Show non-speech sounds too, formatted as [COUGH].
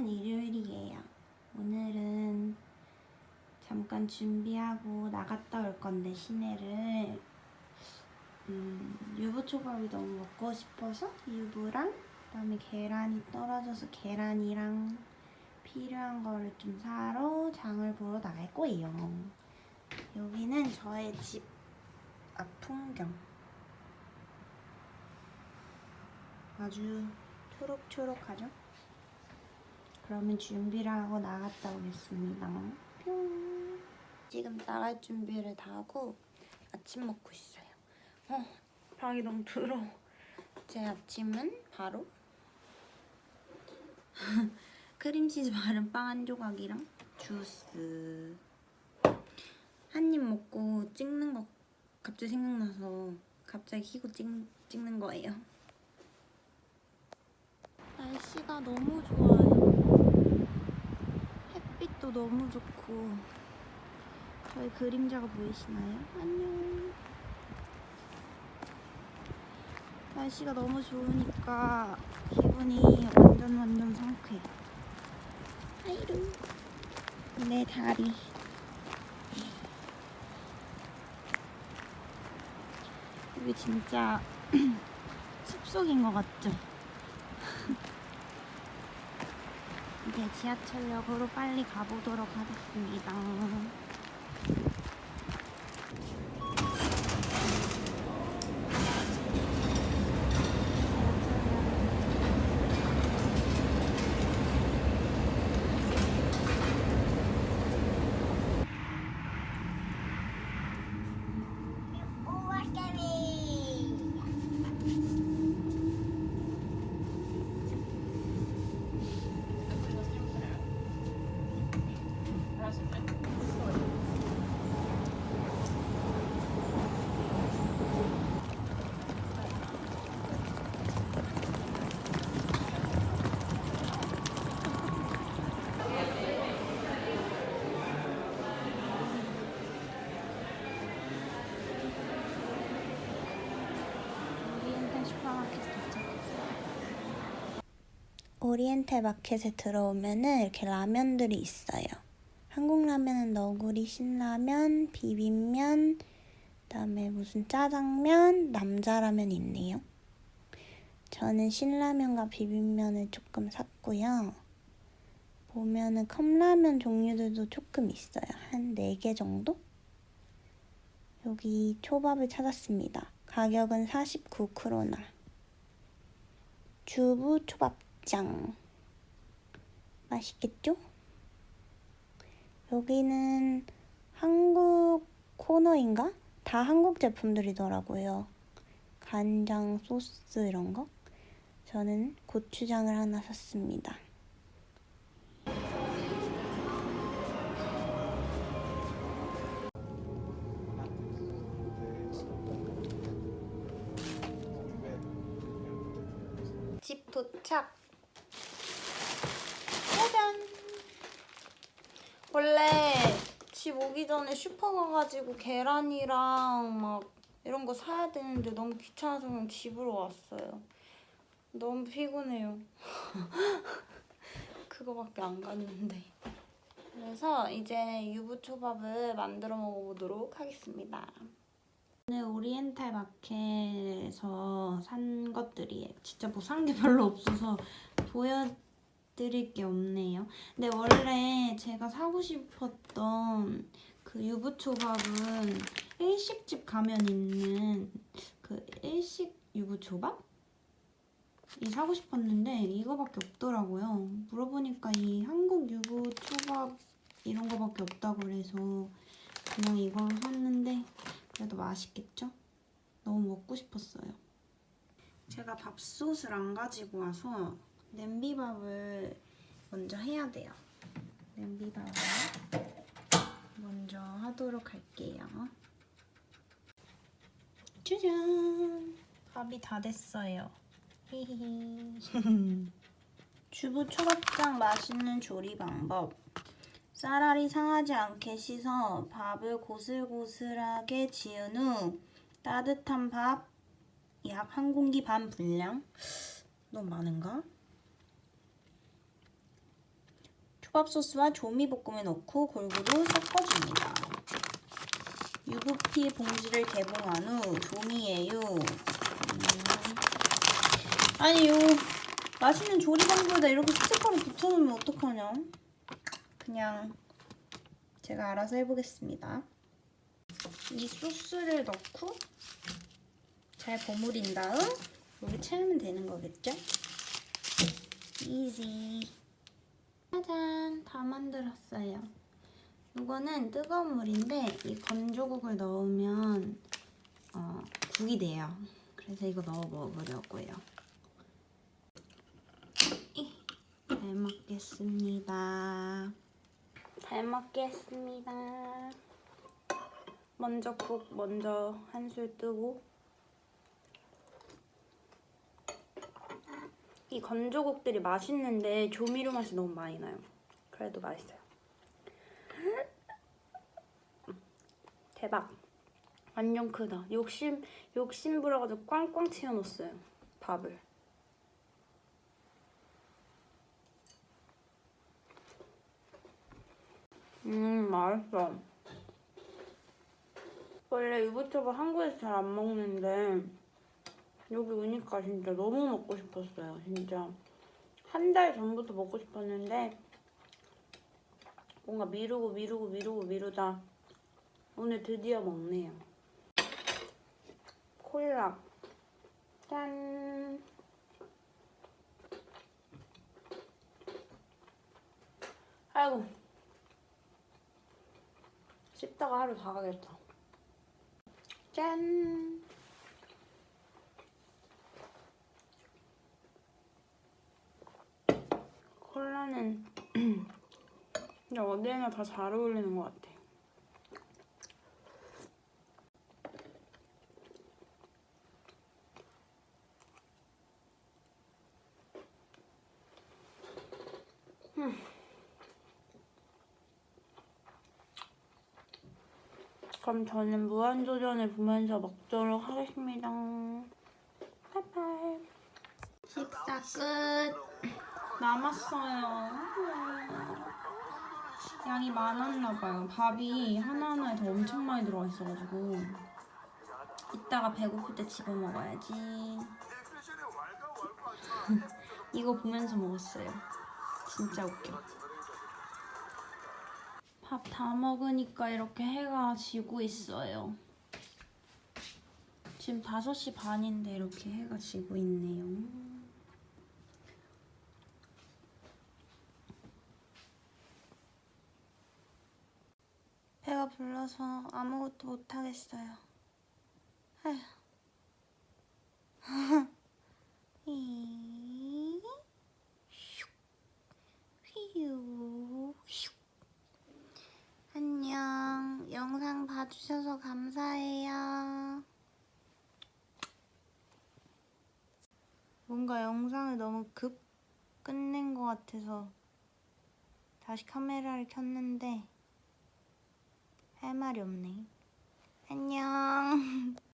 오늘은 일요일이에요. 오늘은 잠깐 준비하고 나갔다 올 건데 시내를 음, 유부 초밥이 너무 먹고 싶어서 유부랑 그다음에 계란이 떨어져서 계란이랑 필요한 거를 좀 사러 장을 보러 나갈 거예요. 여기는 저의 집 앞 풍경. 아주 초록초록하죠? 그러면 준비를 하고 나갔다 오겠습니다. 뿅. 지금 나갈 준비를 다 하고 아침 먹고 있어요. 어, 방이 너무 더러워. 제 아침은 바로 [LAUGHS] 크림치즈 바른 빵 한 조각이랑 주스. 한 입 먹고 찍는 거 갑자기 생각나서 갑자기 키고 찍, 찍는 거예요. 날씨가 너무 좋아요. 햇빛도 너무 좋고 저희 그림자가 보이시나요? 안녕. 날씨가 너무 좋으니까 기분이 완전 완전 상쾌해. 하이루. 내 다리. 여기 진짜 [CLEARS THROAT] 숲속인 것 같죠? 이제 지하철역으로 빨리 가보도록 하겠습니다. 슈퍼마켓 도착했어요. 오리엔탈 마켓에 들어오면은 이렇게 라면들이 있어요. 한국 라면은 너구리 신라면, 비빔면, 그다음에 무슨 짜장면, 남자 라면 있네요. 저는 신라면과 비빔면을 조금 샀고요. 보면은 컵라면 종류들도 조금 있어요. 한 4개 정도? 여기 초밥을 찾았습니다. 가격은 49크로나. 주부 초밥장. 맛있겠죠? 여기는 한국 코너인가? 다 한국 제품들이더라고요. 간장, 소스 이런 거. 저는 고추장을 하나 샀습니다. 원래 집 오기 전에 슈퍼 가가지고 계란이랑 막 이런 거 사야 되는데 너무 귀찮아서 그냥 집으로 왔어요. 너무 피곤해요. [LAUGHS] 그거밖에 안 갔는데. 그래서 이제 유부초밥을 만들어 먹어보도록 하겠습니다. 오늘 오리엔탈 마켓에서 산 것들이에요. 진짜 뭐 산 게 별로 없어서 보여 드릴 게 없네요. 근데 원래 제가 사고 싶었던 그 유부초밥은 일식집 가면 있는 그 일식 유부초밥? 이 사고 싶었는데 이거밖에 없더라고요. 물어보니까 이 한국 유부초밥 이런 거밖에 없다고 그래서 그냥 이걸로 샀는데 그래도 맛있겠죠? 너무 먹고 싶었어요. 제가 밥솥을 안 가지고 와서 냄비밥을 먼저 해야 돼요. 냄비밥을 먼저 하도록 할게요. 짜잔! 밥이 다 됐어요. 히히히. [LAUGHS] 주부 초밥장 맛있는 조리 방법. 쌀알이 상하지 않게 씻어 밥을 고슬고슬하게 지은 후 따뜻한 밥 약 한 공기 반 분량 너무 많은가? 초밥 소스와 조미볶음에 넣고 골고루 섞어줍니다. 유부피 봉지를 개봉한 후 조미에요. 음. 아니 요 맛있는 조리방법에다 이렇게 스티커를 붙여놓으면 어떡하냐? 그냥 제가 알아서 해보겠습니다. 이 소스를 넣고 잘 버무린 다음 여기 채우면 되는 거겠죠? 이지. 짜잔, 다 만들었어요. 이거는 뜨거운 물인데 이 건조국을 넣으면 어, 국이 돼요. 그래서 이거 넣어 먹으려고요. 이, 잘 먹겠습니다. 잘 먹겠습니다. 먼저 국 먼저 한 술 뜨고 이 건조국들이 맛있는데 조미료 맛이 너무 많이 나요. 그래도 맛있어요. 대박. 완전 크다. 욕심 욕심 부려가지고 꽝꽝 채워놓았어요. 밥을. 음 맛있어. 원래 유부초밥 한국에서 잘 안 먹는데 여기 오니까 진짜 너무 먹고 싶었어요. 진짜 한 달 전부터 먹고 싶었는데 뭔가 미루고 미루고 미루고 미루다 오늘 드디어 먹네요. 콜라 짠. 아이고 씹다가 하루 다 가겠다. 짠. 콜라는 근데 어디에나 다 잘 어울리는 것 같아. 음. 그럼 저는 무한도전을 보면서 먹도록 하겠습니다. 바이바이. 식사 끝. 남았어요. 양이 많았나 봐요. 밥이 하나하나에 더 엄청 많이 들어가 있어가지고 이따가 배고플 때 집어 먹어야지. [LAUGHS] 이거 보면서 먹었어요. 진짜 웃겨. 밥 다 먹으니까 이렇게 해가 지고 있어요. 지금 5시 반인데 이렇게 해가 지고 있네요. 배가 불러서 아무것도 못하겠어요. [LAUGHS] 슉. 안녕. 영상 봐주셔서 감사해요. 뭔가 영상을 너무 급 끝낸 것 같아서 다시 카메라를 켰는데 할 말이 없네. 안녕. [LAUGHS]